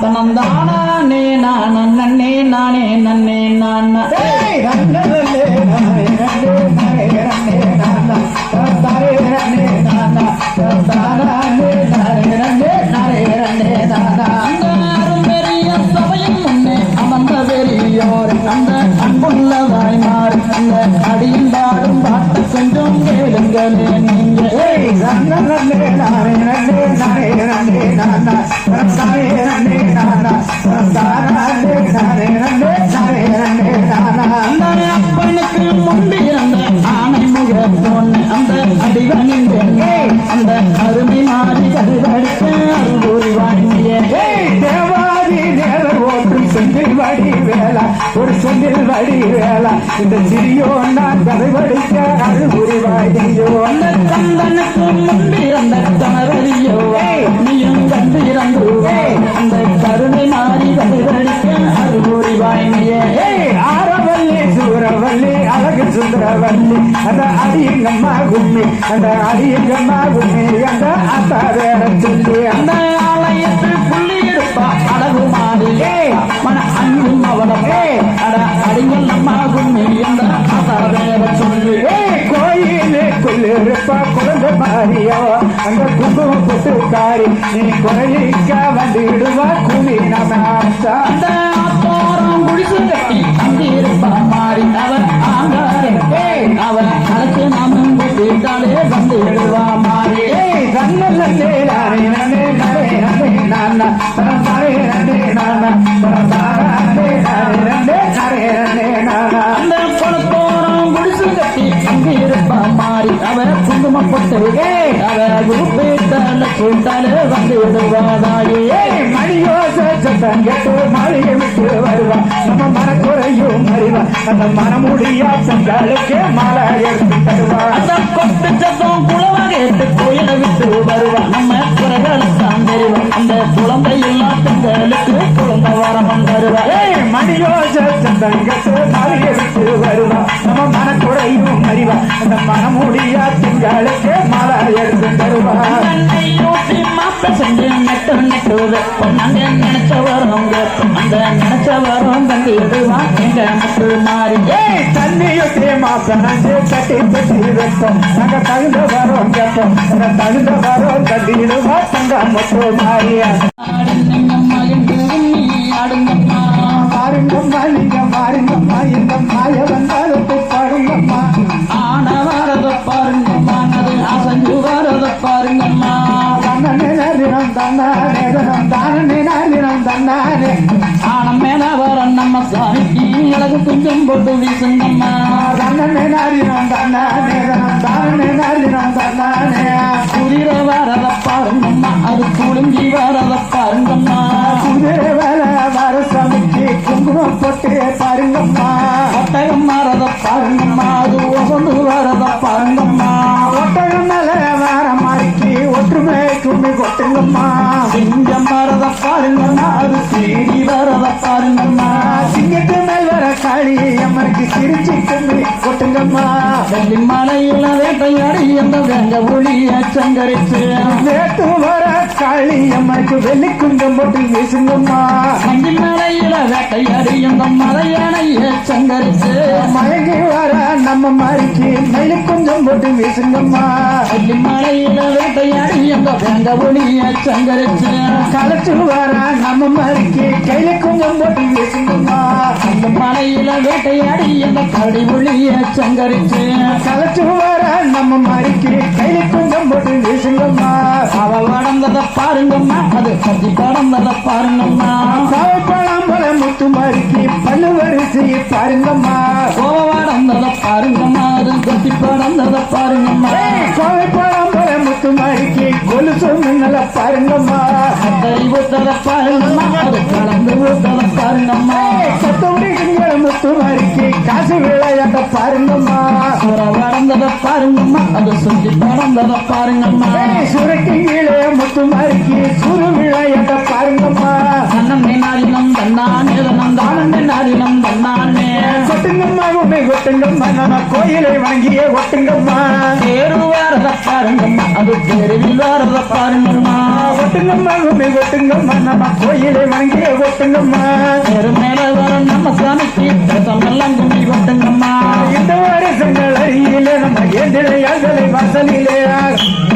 தனந்தானே நான் நன்னே நானே நன்னே நான். அப்பனுக்கு முன்பு இருந்த ஆணை முக பொண்ணு அந்த அந்த அருமை மாறி ஒரு செந்தில் வடி வேளா இந்த சிறியோ நான் கதை படிக்க அழுகுறி அந்த கந்தனுக்கு முன்பு இருந்த கணவரியோ அந்த அடியங்கம்மா கும்மி அந்த அடியங்கம்மா கும்மி அந்த அத்தா வேற சொல்லி அந்த ஆலயத்தில் புள்ளி இருப்பா அழகு மாறி மன அன்பும் அவலம் அட அடிங்கள் நம்மாகும் அந்த சொல்லி. ஏய் கோயிலே கொள்ளிருப்பா குழந்தை மாறியோ அந்த குங்குமம் போட்டு காரி நீ குறையிக்க வந்துடுவா குமி நம்ம அந்த போறம் குடிசு கட்டி அங்கே இருப்பா மாறி அவர் ஆங்காரே. அவர் அழைச்சு நாமும் வீட்டாலே வந்து எழுவா மாறி. ஏய் கண்ணல்லே நானே நானே நானே. நானே நானா நானே. நானே நானா நானே நானே நானே நானே நானா. அந்த குளத்தோரம் குடிசு கட்டி அங்கே இருப்பா மாறி. அவர் குங்குமம் போட்டு அவர் வீட்டால கூட்டாலே வந்து எழுவாதாயே ஏய் மணியோச சத்தம் கேட்டு மாளிகை விட்டு வருவா நம்ம மனக்குறையும் அறிவா அந்த மனமுடியா செங்காலுக்கு மாலை விட்டு வருவா நம்ம குறைகளுக்கான் தெரிவா அந்த குழந்தை இல்லா பெண்களுக்கு குழந்தை வரமன் வருவா ஏய் மணியோச சத்தம் கேட்டு நம்ம மனக்குறையும் அந்த மனமுடியா திங்களுக்கு மாலை எடுத்து தருவான் செஞ்சு நெட்டு நெட்டுவது நாங்க நினைச்ச வரோம் அந்த நினைச்ச வரோம் தங்கி விடுவா எங்க முட்டு மாறி. ஏய் தண்ணியுத்தே மாப்பனஞ்சு கட்டி பெட்டி வைப்போம். நாங்க தகுந்த வரோம் கேட்போம் நாங்க தகுந்த வரோம் தள்ளிடுவா தங்க மாறியா? வர சாமிக்கு அழகு குஞ்சம் போட்டு வீசுங்கம்மா. தன்னே நேரம் தன்னானே தானே நேரம் தன்னானே குதிர வரத பாருங்கம்மா அது குலுங்கி வரத பாருங்கம்மா குதிரை வேலை வர சமைக்கு குங்குமம் போட்டு பாருங்கம்மா ஒட்டகம் வரத பாருங்கம்மா அது ஒசந்து வரத பாருங்கம்மா ஒட்டகம் மேல வேற மாறிக்கு ஒற்றுமை கும்மி கொட்டுங்கம்மா சிங்கம் வரத பாருங்கம்மா அது சீடி வரத பாருங்கம்மா. சிங்கத்து மேல் வர காளி அம்மனுக்கு சிரிச்சு கும்மி கொட்டுங்கம்மா. வெள்ளி மலையில வேட்டையாடி அந்த வேங்க ஒளிய சங்கரிச்சு. வேட்டு வர காளி அம்மனுக்கு வெள்ளி குங்கம் போட்டு வீசுங்கம்மா அங்கி மலையில வேட்டையாடி அந்த மலையானைய சங்கரிச்சு மயங்கி வர நம்ம மாறிக்கு மயிலு குங்கம் போட்டு வீசுங்கம்மா. வெள்ளி மலையில வேட்டையாடி அந்த வேங்க ஒளிய சங்கரிச்சு கலச்சு வர நம்ம மாறிக்கு கையில குங்கம் போட்டு வீசுங்கம்மா. அந்த மலையில வேட்டையாடி அந்த கடி ஒளிய சங்கரிச்சு கலச்சு வர நம்ம மாறிக்கு கையில குங்கம் போட்டு வீசுங்கம்மா. அவ வளர்ந்தத பாருங்கம்மா. அது கட்டி படர்ந்தத பாருங்கம்மா. காய்ப்பழம் போல முத்து மாறிக்கு பல்லு வரிசை பாருங்கம்மா. கோவ வளர்ந்தத பாருங்கம்மா. அது கட்டி படர்ந்தத பாருங்கம்மா. கோவைப்பழம் போல முத்து மாறிக்கு கொலுசு மின்னல பாருங்கம்மா. கை ஊத்தத பாருங்கம்மா. அது கலந்து ஊத்தத பாருங்கம்மா. பாருங்கம்மா. அது சுத்தி படர்ந்தத பாருங்கம்மா. சுரக்கு கீழே முத்து மாறிக்கு சுரு விளையாட்ட பாருங்கம்மா. தன்னே நாடினம் தன்னானே தனம் தானே நாடினம் தன்னானே கொட்டுங்கம்மா உண்மை கொட்டு ஒட்டுங்கம்மா நம்ம கோயிலை வணங்கிய ஒட்டுங்கம்மா தேரு வாரத பாருங்கம்மா. அது தெருவில் வாரத பாருங்கம்மா. ஒட்டுங்கம்மா கும்மி ஒட்டுங்கம்மா நம்ம கோயிலை வணங்கிய ஒட்டுங்கம்மா தெரு மேல வர நம்ம சாமிக்கு தேசமெல்லாம் கும்பி கொட்டுங்கம்மா இந்த வாசலிலே